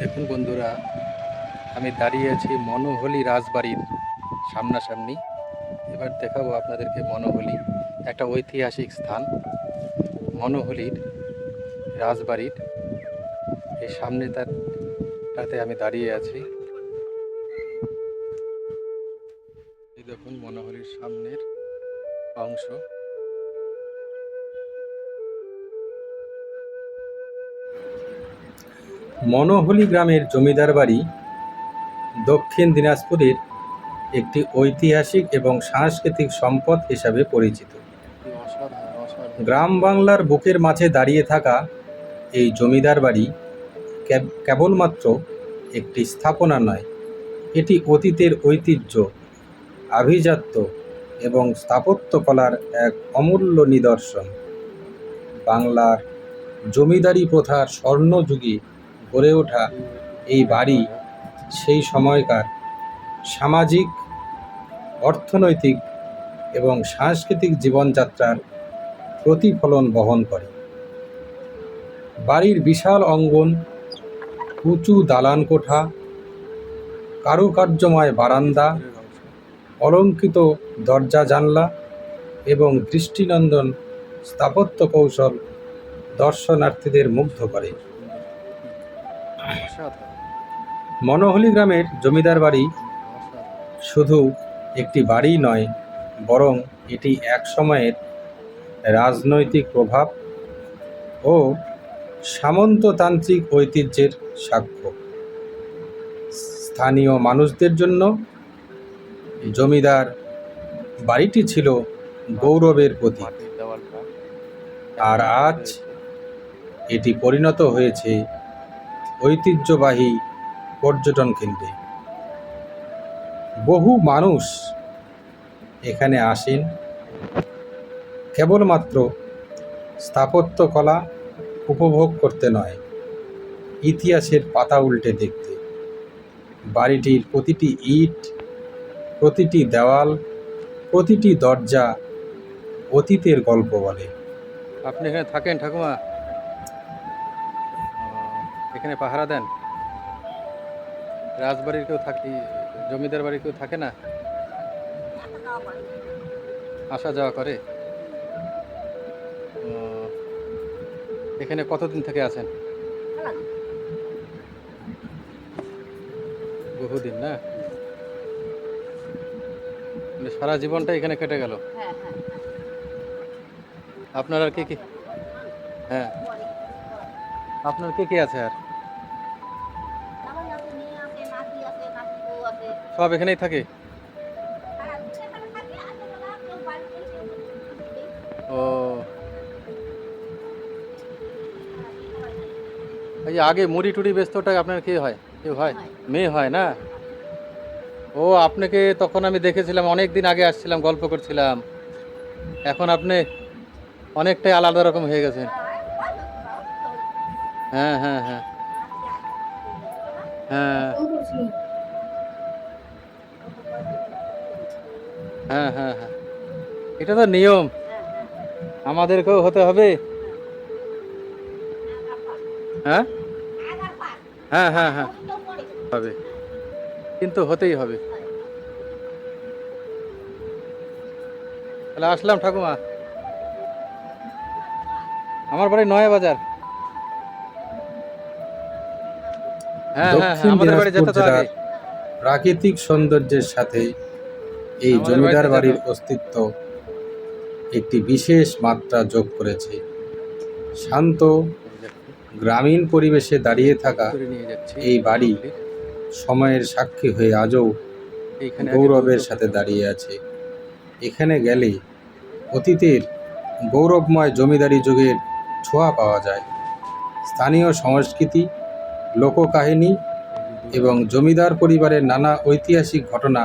দেখুন বন্ধুরা, আমি দাঁড়িয়ে আছি মনোহলি রাজবাড়ির সামনাসামনি। এবার দেখাবো আপনাদেরকে মনোহলি, একটা ঐতিহাসিক স্থান, মনোহলির রাজবাড়ির। এই সামনে তার, তাতে আমি দাঁড়িয়ে আছি। দেখুন মনোহলির সামনের অংশ। মনোহলি গ্রামের জমিদার বাড়ি দক্ষিণ দিনাজপুরের একটি ঐতিহাসিক এবং সাংস্কৃতিক সম্পদ হিসাবে পরিচিত। গ্রাম বাংলার বুকের মাঝে দাঁড়িয়ে থাকা এই জমিদার বাড়ি কেবলমাত্র একটি স্থাপনা নয়, এটি অতীতের ঐতিহ্য, আভিজাত্য এবং স্থাপত্যকলার এক অমূল্য নিদর্শন। বাংলার জমিদারি প্রথার স্বর্ণযুগে গড়ে ওঠা এই বাড়ি সেই সময়কার সামাজিক, অর্থনৈতিক এবং সাংস্কৃতিক জীবনযাত্রার প্রতিফলন বহন করে। বাড়ির বিশাল অঙ্গন, উঁচু দালান কোঠা, কারুকার্যময় বারান্দা, অলঙ্কৃত দরজা জানলা এবং দৃষ্টিনন্দন স্থাপত্য কৌশল দর্শনার্থীদের মুগ্ধ করে। মনোহলি গ্রামের জমিদার বাড়ি শুধু একটি বাড়ি নয়, বরং এটি এক সময়ের রাজনৈতিক প্রভাব ও সামন্ততান্ত্রিক ঐতিহ্যের সাক্ষ্য। স্থানীয় মানুষদের জন্য জমিদার বাড়িটি ছিল গৌরবের প্রতীক। আর আজ এটি পরিণত হয়েছে ঐতিহ্যবাহী পর্যটন কেন্দ্রে। বহু মানুষ এখানে আসেন। কেবলমাত্র স্থাপত্যকলা উপভোগ করতে নয়, ইতিহাসের পাতা উল্টে দেখতে। বাড়িটির প্রতিটি ইট, প্রতিটি দেওয়াল, প্রতিটি দরজা অতীতের গল্প বলে। আপনি এখানে থাকেন ঠাকুমা? এখানে পাহারা দেন? রাজবাড়ির কেউ থাকি জমিদার বাড়ির কেউ থাকে না? আসা যাওয়া করে? এখানে কতদিন থেকে আছেন? বহুদিন না? মানে সারা জীবনটা এখানে কেটে গেল? আপনার আর কি কি? হ্যাঁ। আপনার কে কে আছে আর? সব এখানেই থাকে? ও। এই আগে মুড়ি টুড়ি ওটা আপনার কে হয়? কেউ হয়? মেয়ে হয় না? ও আপনাকে তখন আমি দেখেছিলাম অনেক দিন আগে আসছিলাম গল্প করছিলাম। এখন আপনি অনেকটাই আলাদা রকম হয়ে গেছেন। হ্যাঁ হ্যাঁ হ্যাঁ। হ্যাঁ। হ্যাঁ হ্যাঁ হ্যাঁ। এটা তো নিয়ম। আমাদেরকেও হতে হবে। হ্যাঁ? হ্যাঁ হ্যাঁ হ্যাঁ। হবে। কিন্তু হতেই হবে। তাহলে আসলাম ঠাকুমা। আমার বাড়ি নয়া বাজার হ্যাঁ হ্যাঁ হ্যাঁ, আমাদের বাড়ি যেতে প্রাকৃতিক সৌন্দর্যের সাথে এই জমিদার বাড়ির অস্তিত্ব একটি বিশেষ মাত্রা যোগ করেছে। শান্ত গ্রামীণ পরিবেশে দাঁড়িয়ে থাকা এই বাড়ি সময়ের সাক্ষী হয়ে আজও গৌরবের সাথে দাঁড়িয়ে আছে। এখানে গেলে অতীতের গৌরবময় জমিদারি যুগের ছোঁয়া পাওয়া যায়। স্থানীয় সংস্কৃতি লোককাহিনী এবং জমিদার পরিবারের নানা ঐতিহাসিক ঘটনা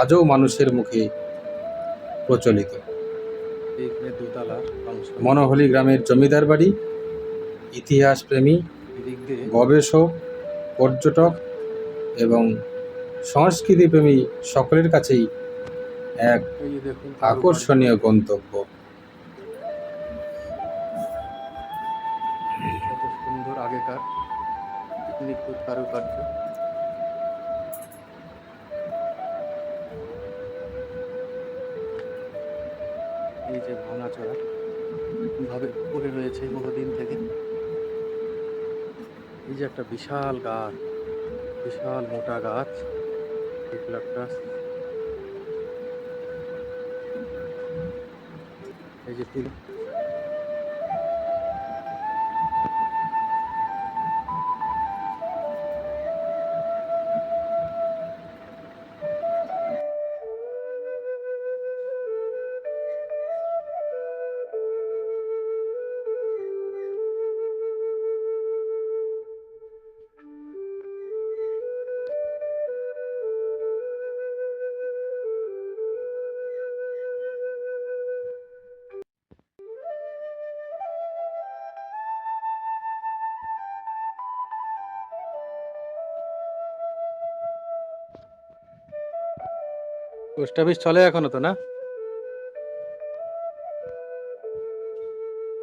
আজও মানুষের মুখে প্রচলিত। মনোহলি গ্রামের জমিদার বাড়ি ইতিহাস প্রেমী গবেষক, পর্যটক এবং সংস্কৃতিপ্রেমী সকলের কাছেই এক আকর্ষণীয় গন্তব্য। সুন্দর আগেকার কারুকার্য। পড়ে রয়েছে বহুদিন থেকে। এই যে একটা বিশাল গাছ বিশাল মোটা গাছ এই যে পোস্ট অফিস চলে এখনও তো, না?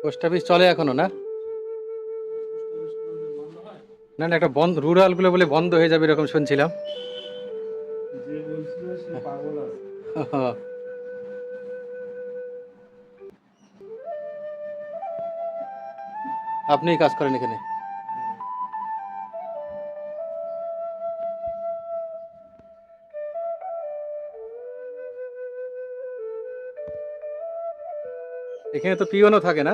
পোস্ট অফিস চলে এখনও, না? না না, একটা বন্ধ রুরালগুলো বলে বন্ধ হয়ে যাবে এরকম শুনছিলাম। আপনিই কাজ করেন এখানে? এখানে তো পিওনও থাকে না।